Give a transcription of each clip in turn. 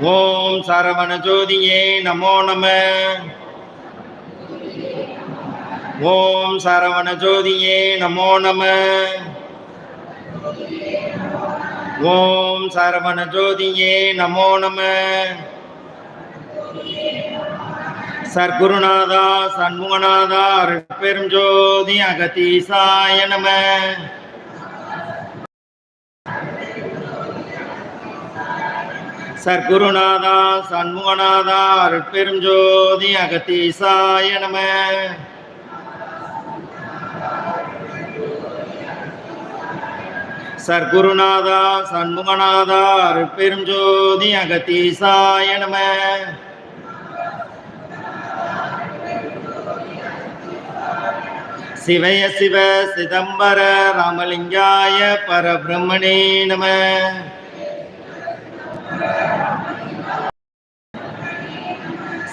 ஓம் சரவண ஜோதியே நமோ நம. ஓம் சரவண ஜோதியே நமோ நம. ஓம் சரவண ஜோதியே நமோ நம. சர்க்குருநாதா சண்முகநாதா அருட்பெரும் ஜோதி அகதீசாய நம. சர்க்குருநாதா சண்முகநாதா அருட்பெருஞ்சோதி அகத்தீசாய நம. சர்க்குருநாதா சண்முகநாதா அருட்பெருஞ்சோதி அகத்தீசாய நம. சிவய சிவ சிதம்பர ராமலிங்காய பரபிரம்மணே நம.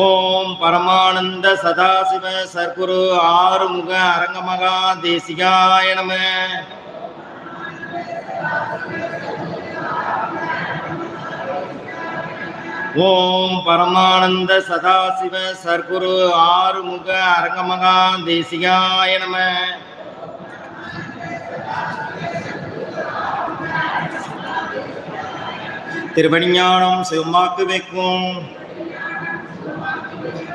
ஓம் பரமானந்த சதாசிவ சர்க்குரு ஆறுமுக அரங்கமகா தேசிகாய நம. ஓம் பரமானந்த சதாசிவ சர்க்குரு ஆறுமுக அரங்கமகா தேசிகாய நம. திருவடிஞானம் சிவமாக்கு வைக்கும்.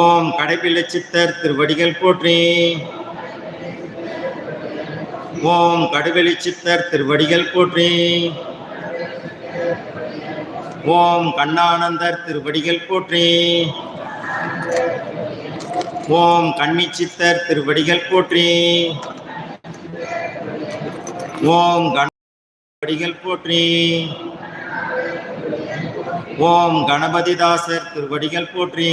ஓம் கடைப்பிள்ளை சித்தர் திருவடிகள் போற்றி. ஓம் கடுவெளி சித்தர் திருவடிகள் போற்றி. ஓம் கண்ணானந்தர் திருவடிகள் போற்றி. ஓம் கண்ணி சித்தர் திருவடிகள் போற்றி. ஓம் கணவடிகள் போற்றி. ஓம் கணபதிதாசர் திருவடிகள் போற்றி.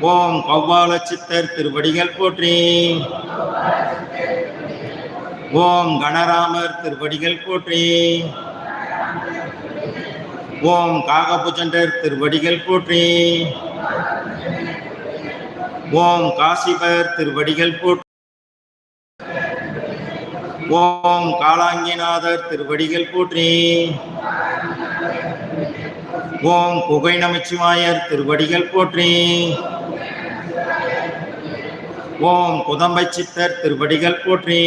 ஓம் கவ்வால சித்தர் திருவடிகள் போற்றி. ஓம் கணராமர் திருவடிகள் போற்றி. ஓம் காகபுஜண்டர் திருவடிகள் போற்றி. ஓம் காசிபர் திருவடிகள் போற்றி. ஓம் காலாங்கிநாதர் திருவடிகள் போற்றி. ஓம் புகை நமச்சிவாயர் திருவடிகள் போற்றி. ஓம் குதம்பை சித்தர் திருவடிகள் போற்றி.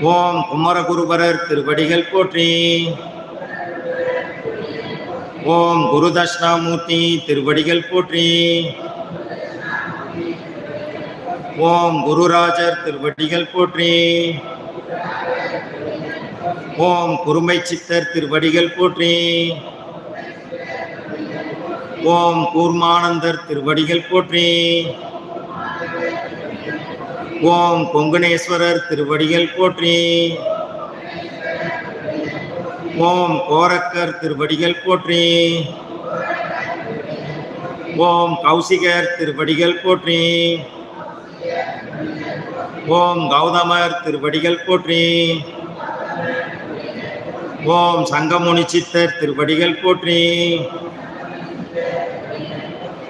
ஓம் குமரகுருபரர் திருவடிகள் போற்றி. ஓம் குரு தட்சிணாமூர்த்தி திருவடிகள் போற்றி. ஓம் குருராஜர் திருவடிகள் போற்றி. ஓம் குருமை சித்தர் திருவடிகள் போற்றி. ஓம் கூர்மானந்தர் திருவடிகள் போற்றி. ஓம் கொங்குனேஸ்வரர் திருவடிகள் போற்றி. ஓம் கோரக்கர் திருவடிகள் போற்றி. ஓம் கௌசிகர் திருவடிகள் போற்றி. ஓம் கௌதமர் திருவடிகள் போற்றி. ஓம் சங்கமுனி சித்தர் திருவடிகள் போற்றி.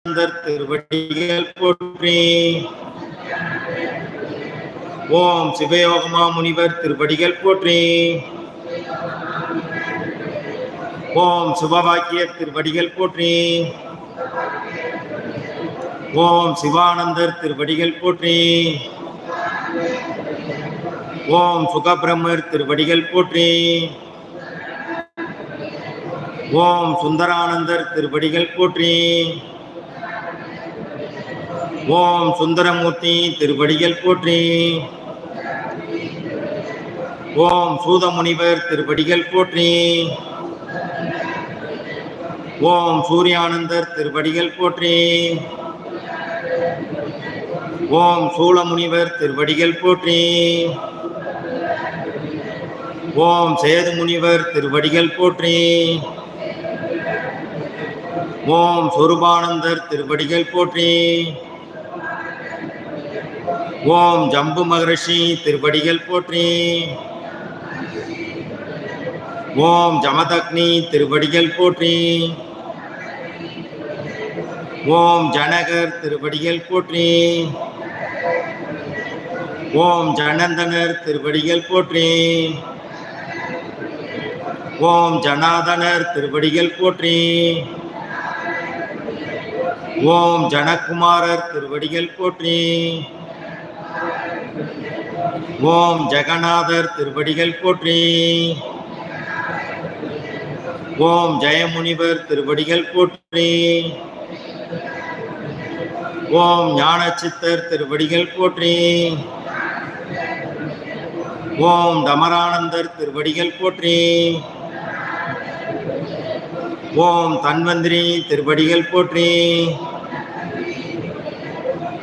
ஆனந்தர் திருவடிகள் போற்றி. ஓம் சிவயோகமா முனிவர் திருவடிகள் போற்றி. ஓம் சிவபாக்கிய திருவடிகள் போற்றி. ஓம் சிவானந்தர் திருவடிகள் போற்றி. ஓம் சுகபிரமர் திருவடிகள் போற்றி. ஓம் சுந்தரானந்தர் திருவடிகள் போற்றி. ஓம் சுந்தரமூர்த்தி திருவடிகள் போற்றி. ஓம் சூதமுனிவர் திருவடிகள் போற்றி. ஓம் சூர்யானந்தர் திருவடிகள் போற்றி. ஓம் சூளமுனிவர் திருவடிகள் போற்றி. ஓம் சேது முனிவர் திருவடிகள் போற்றி. ஓம் சொருபானந்தர் திருவடிகள் போற்றி. ஓம் ஜம்பு மகரிஷி திருவடிகள் போற்றி. ஓம் ஜமதக்னி திருவடிகள் போற்றி. ஓம் ஜனகர் திருவடிகள் போற்றி. ஓம் ஜனந்தனர் திருவடிகள் போற்றி. ஓம் ஜனாதனர் திருவடிகள் போற்றி. ஓம் ஜனகுமாரர் திருவடிகள் போற்றி. ஓம் ஜெகநாதர் திருவடிகள் போற்றி. ஓம் ஜெயமுனிவர் திருவடிகள் போற்றி. ஓம் ஞானச்சித்தர் திருவடிகள் போற்றி. ஓம் தமரானந்தர் திருவடிகள் போற்றி. ஓம் தன்வந்திரி திருவடிகள் போற்றி.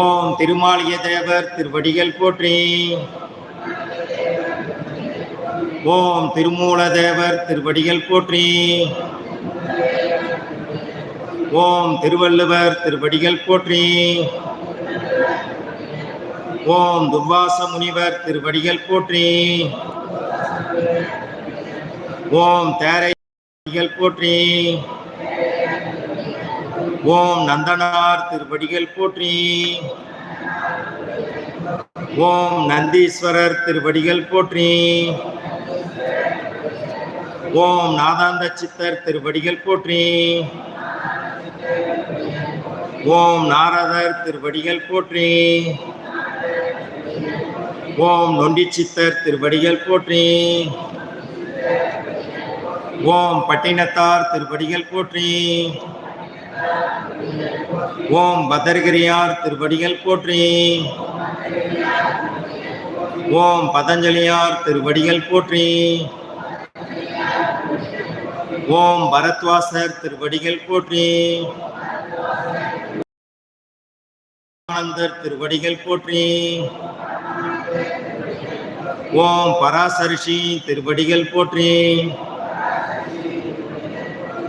ஓம் திருமாலிய தேவர் திருவடிகள் போற்றி. ஓம் திருமூல தேவர் திருவடிகள் போற்றி. ஓம் திருவள்ளுவர் திருவடிகள் போற்றி. ஓம் துர்வாச முனிவர் திருவடிகள் போற்றி. ஓம் தேரைகள் போற்றி. ஓம் நந்தனார் திருவடிகள் போற்றி. ஓம் நந்தீஸ்வரர் திருவடிகள் போற்றி. ஓம் நாதாந்த சித்தர் திருவடிகள் போற்றி. ஓம் நாரதர் திருவடிகள் போற்றி. ஓம் நொண்டி சித்தர் திருவடிகள் போற்றி. ஓம் பட்டினத்தார் திருவடிகள் போற்றி. ஓம் பதர்கிரியார் திருவடிகள் போற்றி. ஓம் பதஞ்சலியார் திருவடிகள் போற்றி. ஓம் பரத்வாசர் திருவடிகள் போற்றி. ஆனந்தர் திருவடிகள் போற்றி. ஓம் பராசரிஷி திருவடிகள் போற்றி.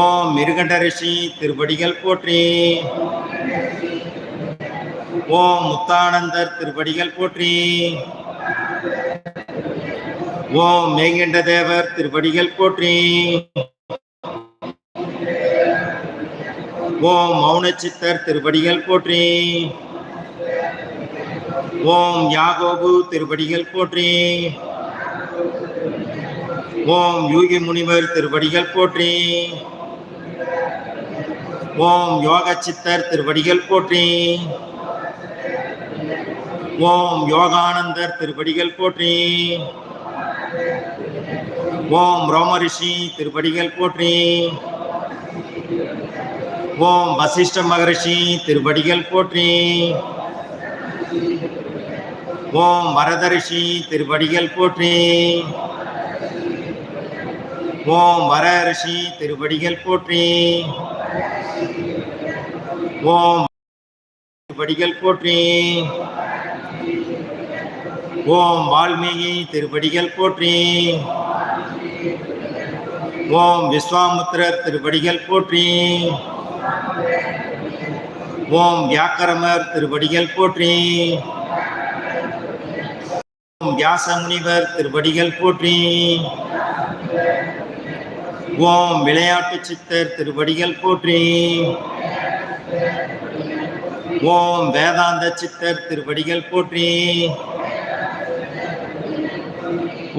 ஓம் மிருகண்ட ரிஷி திருவடிகள் போற்றி. ஓம் முத்தானந்தர் திருப்படிகள் போற்றி. ஓம் மேகண்ட தேவர் திருப்படிகள் போற்றி. ஓம் மௌனச்சித்தர் திருப்படிகள் போற்றி. ஓம் யாகோபு திருப்படிகள் போற்றி. ஓம் யூகி முனிவர் திருப்படிகள் போற்றி. ஓம் யோக சித்தர் திருவடிகள் போற்றி. ஓம் யோகானந்தர் திருவடிகள் போற்றி. ஓம் ரோமரிஷி திருவடிகள் போற்றி. ஓம் வசிஷ்ட மகரிஷி திருவடிகள் போற்றி. ஓம் வரதரிஷி திருவடிகள் போற்றி. ஓம் வர ரிஷி திருவடிகள் போற்றி. ஓம். திருவடிகள் போற்றி. ஓம் வால்மீகி திருவடிகள் போற்றி. ஓம் விஸ்வாமுத்திரர் திருவடிகள் போற்றி. ஓம் வியாக்கரமர் திருவடிகள் போற்றி. ஓம் வியாச முனிவர் திருப்படிகள் போற்றி. ஓம் விளையாட்டு சித்தர் திருவடிகள் போற்றி. ஓம் வேதாந்த சித்தர் திருவடிகள் போற்றி.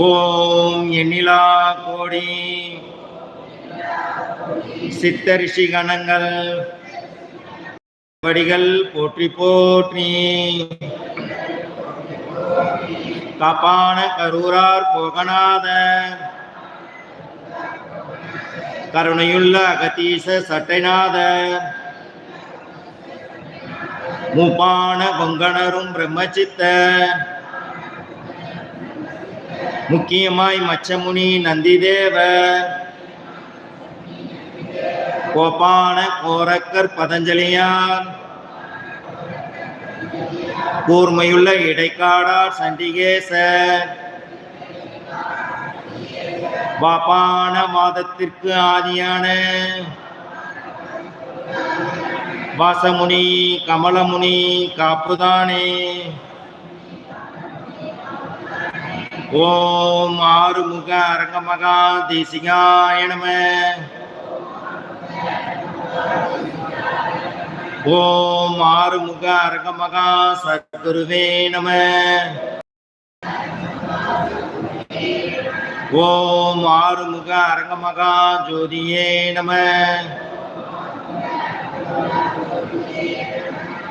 ஓம் எண்ணிலா கோடி. சித்த ரிஷி கணங்கள் வடிகள் போற்றி போற்றி. காப்பான கரூரார் போகநாத. கருணையுள்ள அகதீச சட்டைநாத. மூப்பான கொங்கணரும் பிரம்மச்சித்த முக்கியமாய் மச்சமுனி நந்திதேவ. கோபான கோரக்கர் பதஞ்சலியார் கூர்மையுள்ள இடைக்காடார் சண்டிகேசர் பாபான மாதத்திற்கு ஆதியான. வாசமுனி கமலமுனி காப்புதானே ஓம் ஆறுமுக அரங்கமகா தேசிகாய நம. ஓம் ஆறுமுக அரங்கமகா சத்குருவே நம. ஓம் ஆறுமுக அரங்கமகா ஜோதியே நம.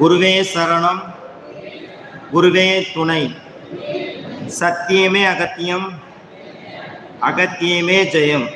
குருவே சரணம் குருவே துணை சத்தியமே அகத்தியம் அகத்தியமே ஜெயம்